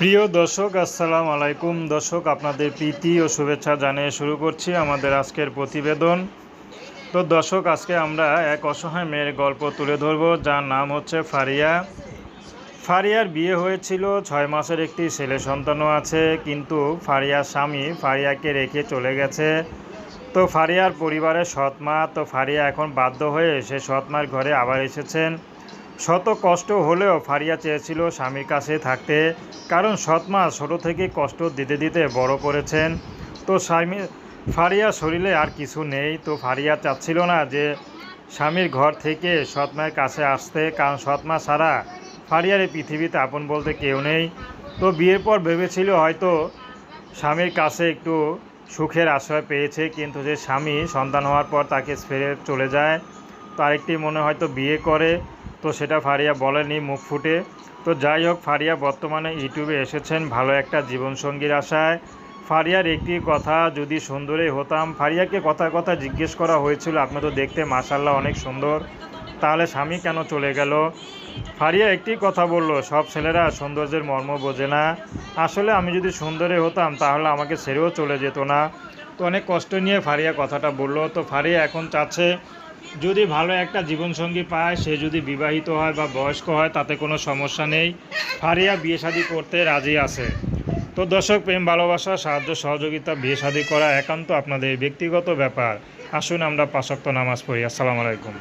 প্রিয় দর্শক, আসসালামু আলাইকুম। দর্শক, আপনাদের প্রীতি ও শুভেচ্ছা জানিয়ে শুরু করছি আমাদের আজকের প্রতিবেদন। তো দর্শক, আজকে আমরা এক অসহায় মেয়ের গল্প তুলে ধরব, যার নাম হচ্ছে ফারিয়া। ফারিয়ার বিয়ে হয়েছিল, ছয় মাসের একটি ছেলে সন্তানও আছে, কিন্তু ফারিয়ার স্বামী ফারিয়াকে রেখে চলে গেছে। তো ফারিয়ার পরিবারের সৎমা তো ফারিয়া এখন বাধ্য হয়ে সে সৎমার ঘরে আবার এসেছেন। শত কষ্ট হলেও ফারিয়া চেয়েছিল স্বামীর কাছে থাকতে, কারণ সৎমা ছোটো থেকে কষ্ট দিতে দিতে বড় করেছেন। তো স্বামী ফারিয়া শরীরে আর কিছু নেই, তো ফারিয়া চাচ্ছিল না যে স্বামীর ঘর থেকে সৎমায়ের কাছে আসতে, কারণ সৎমা ছাড়া ফারিয়ার এই পৃথিবীতে আপন বলতে কেউ নেই। তো বিয়ের পর ভেবেছিল হয়তো স্বামীর কাছে একটু সুখের আশ্রয় পেয়েছে, কিন্তু যে স্বামী সন্তান হওয়ার পর তাকে ফেরে চলে যায় তো আরেকটি মনে হয়তো বিয়ে করে। তো সেটা ফারিয়া বলেনি, মুখ ফুটে। তো যাই হোক, ফারিয়া বর্তমানে ইউটিউবে এসেছেন ভালো একটা জীবনসঙ্গীর আশায়। ফারিয়ার একটি কথা, যদি সুন্দরই হতাম, ফারিয়াকে কথা কথা জিজ্ঞেস করা হয়েছিল, আপনি তো দেখতে মাসাল্লাহ অনেক সুন্দর, তাহলে স্বামী কেন চলে গেল? ফারিয়া একটি কথা বলল, সব ছেলেরা সৌন্দর্যের মর্ম বোঝে না। আসলে আমি যদি সুন্দরী হতাম, তাহলে আমাকে ছেড়েও চলে যেত না। তো অনেক কষ্ট নিয়ে ফারিয়া কথাটা বলল। তো ফারিয়া এখন চাচ্ছে যদি ভালো একটা জীবনসঙ্গী পায়, সে যদি বিবাহিত হয় বা বয়স্ক হয়, তাতে কোনো সমস্যা নেই। ফারিয়া বিয়ে শাদী করতে রাজি আছে। তো দর্শক, প্রেম, ভালোবাসা, সাহায্য, সহযোগিতা, বিয়ে শাদী করা একান্ত আপনাদের ব্যক্তিগত ব্যাপার। আসুন আমরা পাশক্ত নামাজ পড়ি। আসসালামু আলাইকুম।